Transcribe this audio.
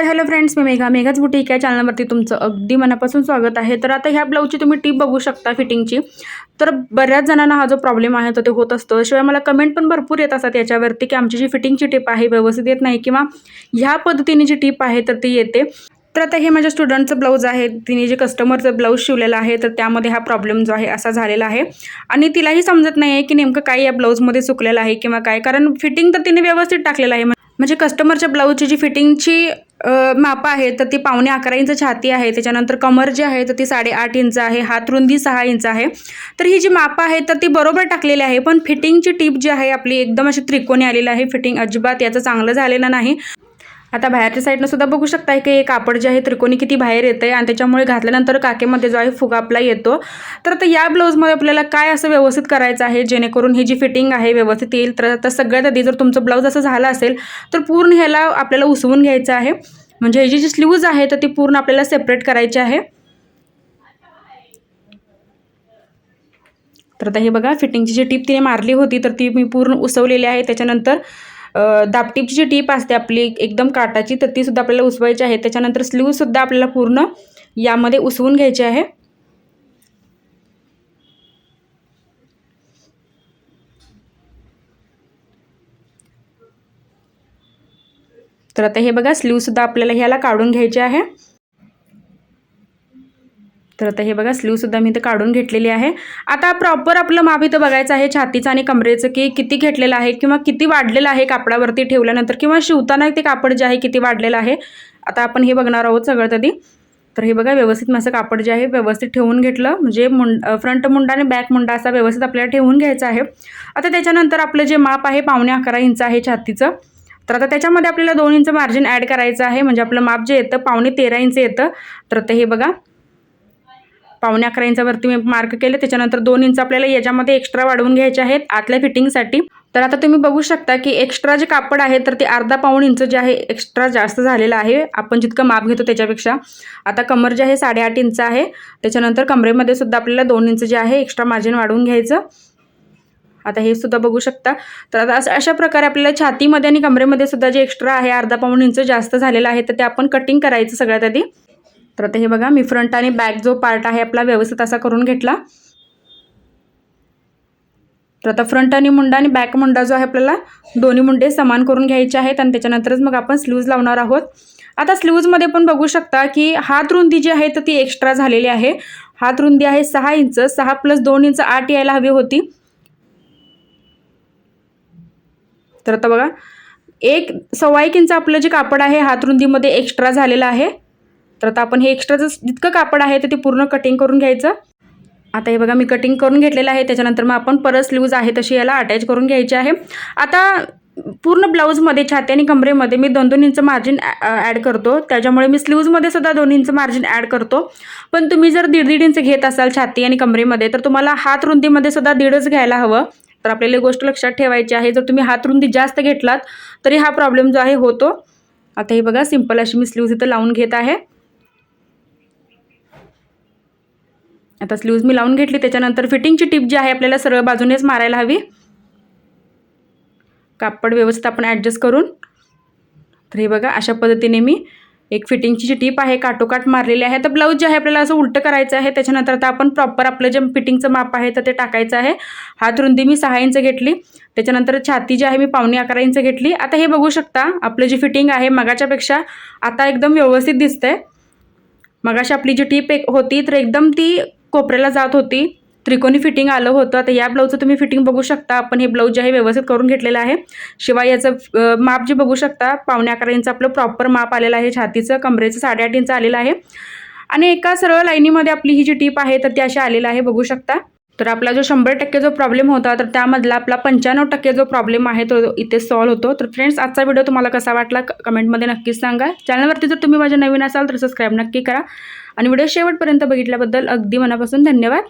तर hello friends मी Megha. मेघाच boutique या चॅनलवरती तुमचं अगदी मनापासून स्वागत आहे. तर आता ह्या ब्लाऊजची तुम्ही टीप बघू शकता फिटिंगची तर बऱ्याच जणांना हा जो प्रॉब्लेम आहे तो ते होत असतो. शिवाय मला कमेंट पण भरपूर येत असतात याच्यावरती की आमची जी फिटिंगची टीप आहे व्यवस्थित येत नाही किंवा ह्या पद्धतीने जी टीप आहे तर ती येते. तर आता हे माझ्या स्टुडंटचं ब्लाऊज आहे. तिने जे कस्टमरचं ब्लाऊज शिवलेलं आहे तर त्यामध्ये हा प्रॉब्लेम जो आहे असा झालेला आहे. आणि तिलाही समजत नाही आहे की नेमकं काय या ब्लाऊजमध्ये चुकलेलं आहे किंवा काय. कारण फिटिंग तर तिने व्यवस्थित टाकलेलं आहे. म्हणजे कस्टमरच्या ब्लाऊजची जी फिटिंगची माप आहे तर ती पावणे अकरा इंच छाती आहे. त्याच्यानंतर कमर जी आहे तर ती साडेआठ इंच आहे. हात रुंदी सहा इंच आहे. तर ही जी मापं आहे तर ती बरोबर टाकलेली आहे. पण फिटिंगची टीप जी आहे आपली एकदम अशी त्रिकोणी आलेली आहे. फिटिंग अजिबात याचं चांगलं झालेलं नाही. आता बाहेरच्या साईडनं सुद्धा बघू शकताय की हे कापड जे आहे त्रिकोणी किती बाहेर येतं आहे आणि त्याच्यामुळे घातल्यानंतर काकेमध्ये जो आहे फुगा आपला येतो. तर आता या ब्लाऊजमध्ये आपल्याला काय असं व्यवस्थित करायचं आहे जेणेकरून ही जी फिटिंग आहे व्यवस्थित येईल? तर आता सगळ्यात आधी जर तुमचं ब्लाऊज असं झालं असेल तर पूर्ण ह्याला आपल्याला उसवून घ्यायचं आहे. म्हणजे ह्याची जी स्लीव्ज आहे तर ती पूर्ण आपल्याला सेपरेट करायची आहे. तर आता हे बघा फिटिंगची जी टीप तिने मारली होती तर ती मी पूर्ण उसवलेली आहे. त्याच्यानंतर दापटीपची जी टीप असते आपली एकदम काटाची तर ती सुद्धा आपल्याला उसवायची आहे. त्याच्यानंतर स्लीवसुद्धा आपल्याला पूर्ण यामध्ये उसवून घ्यायची आहे. तर आता हे बघा स्लीवसुद्धा आपल्याला ह्याला काढून घ्यायचे आहे. तर आता हे बघा स्लीवसुद्धा मी इथं काढून घेतलेली आहे. आता प्रॉपर आपलं माप इथं बघायचं आहे छातीचं आणि कमरेचं की किती घेतलेलं आहे किंवा किती वाढलेलं आहे कापडावरती ठेवल्यानंतर किंवा शिवताना ते कापड जे आहे किती वाढलेलं आहे. आता आपण हे बघणार आहोत सगळं आधी. तर हे बघा व्यवस्थित माझं कापड जे आहे व्यवस्थित ठेवून घेतलं. म्हणजे मुंड फ्रंट मुंडा आणि बॅक मुंडा असा व्यवस्थित आपल्याला ठेवून घ्यायचा आहे. आता त्याच्यानंतर आपलं जे माप आहे पावणे अकरा इंच आहे छातीचं. तर आता त्याच्यामध्ये आपल्याला दोन इंच मार्जिन ॲड करायचं आहे. म्हणजे आपलं माप जे येतं पावणे तेरा इंच येतं. तर ते हे बघा पावणे अकरा इंचावरती मी मार्क केले. त्याच्यानंतर दोन इंच आपल्याला याच्यामध्ये एक्स्ट्रा वाढवून घ्यायचे आहेत आतल्या फिटिंगसाठी तर आता तुम्ही बघू शकता की एक्स्ट्रा जे कापड आहे तर ते अर्धा पाऊण इंच जे आहे एक्स्ट्रा जास्त झालेलं आहे. आपण जितकं माप घेतो त्याच्यापेक्षा. आता कमर जे आहे साडेआठ इंच आहे. त्याच्यानंतर कमरेमध्ये सुद्धा आपल्याला दोन इंच जे आहे एक्स्ट्रा मार्जिन वाढवून घ्यायचं. आता हे सुद्धा बघू शकता. तर आता असं अशा प्रकारे आपल्याला छातीमध्ये आणि कमरेमध्ये सुद्धा जे एक्स्ट्रा आहे अर्धा पाऊण इंच जास्त झालेलं आहे तर ते आपण कटिंग करायचं सगळ्यात आधी. तर आता हे बघा मी फ्रंट आणि बॅक जो पार्ट आहे आपला व्यवस्थित असा करून घेतला. तर आता फ्रंट आणि मुंडा आणि बॅक मुंडा जो आहे आपल्याला दोन्ही मुंडे समान करून घ्यायचे आहेत आणि त्याच्यानंतरच मग आपण स्लीव्ज लावणार आहोत. आता स्लीव्जमध्ये पण बघू शकता की हात रुंदी जी आहे तर ती एक्स्ट्रा झालेली आहे. हात रुंदी आहे सहा इंच सहा प्लस दोन इंच आठ यायला हवी होती. तर आता बघा एक सव्वा एक इंच आपलं जे कापड आहे हात रुंदीमध्ये एक्स्ट्रा झालेलं आहे. तर आता आपण हे एक्स्ट्राचं जितकं कापड आहे तर ते पूर्ण कटिंग करून घ्यायचं. आता हे बघा मी कटिंग करून घेतलेलं आहे. त्याच्यानंतर मग आपण परत स्लीव्ज आहे तशी याला अटॅच करून घ्यायची आहे. आता पूर्ण ब्लाऊजमध्ये छाती आणि कमरेमध्ये मी दोन दोन इंच मार्जिन ॲड करतो. त्याच्यामुळे मी स्लीव्जमध्ये सुद्धा दोन इंच मार्जिन ॲड करतो. पण तुम्ही जर दीड दीड इंच घेत असाल छाती आणि कमरेमध्ये तर तुम्हाला हात रुंदीमध्ये सुद्धा दीडच घ्यायला हवं. तर आपल्याला गोष्ट लक्षात ठेवायची आहे. जर तुम्ही हात रुंदी जास्त घेतलात तरी हा प्रॉब्लेम जो आहे होतो. आता हे बघा सिंपल अशी मी स्लीव्ज इथं लावून घेत आहे. आता स्लीव्ज मी लावून घेतली त्याच्यानंतर फिटिंगची टीप जी आहे आपल्याला सरळ बाजूनेच मारायला हवी. कापड व्यवस्थित आपण ॲडजस्ट करून. तर हे बघा अशा पद्धतीने मी एक फिटिंगची जी टीप आहे काटोकाट मारलेली आहे. तर ब्लाऊज जे आहे आपल्याला असं उलटं करायचं आहे त्याच्यानंतर आता आपण प्रॉपर आपलं जे फिटिंगचं माप आहे तर ते टाकायचं आहे. हात रुंदी मी सहा इंच घेतली. त्याच्यानंतर छाती जी आहे मी पावणे अकरा इंच घेतली. आता हे बघू शकता आपलं जी फिटिंग आहे मगाच्यापेक्षा आता एकदम व्यवस्थित दिसतंय. मगाशी आपली जी टीप एक होती तर एकदम ती कोपऱ्याला जात होती. त्रिकोणी फिटिंग आलं होतं. आता या ब्लाऊजचं तुम्ही फिटिंग बघू शकता. आपण हे ब्लाऊज जे आहे व्यवस्थित करून घेतलेलं आहे. शिवाय याचं माप जे बघू शकता पावणे अकरा इंच आपलं प्रॉपर माप आलेलं आहे. छातीचं कमरेचं साडेआठ इंच आलेलं आहे. आणि एका सरळ लाईनीमध्ये आपली ही जी टीप आहे तर ती अशी आलेलं आहे. बघू शकता. तर आपला जो शंभर टक्के जो प्रॉब्लेम होता तर त्यामधला आपला पंच्याण्णव टक्के जो प्रॉब्लेम आहे तो इथे सॉल्व्ह होतो. तर फ्रेंड्स आजचा व्हिडिओ तुम्हाला कसा वाटला? क- कमेंटमध्ये नक्कीच सांगा. चॅनलवरती जर तुम्ही माझ्या नवीन असाल तर सबस्क्राईब नक्की करा. आणि व्हिडिओ शेवटपर्यंत बघितल्याबद्दल अगदी मनापासून धन्यवाद.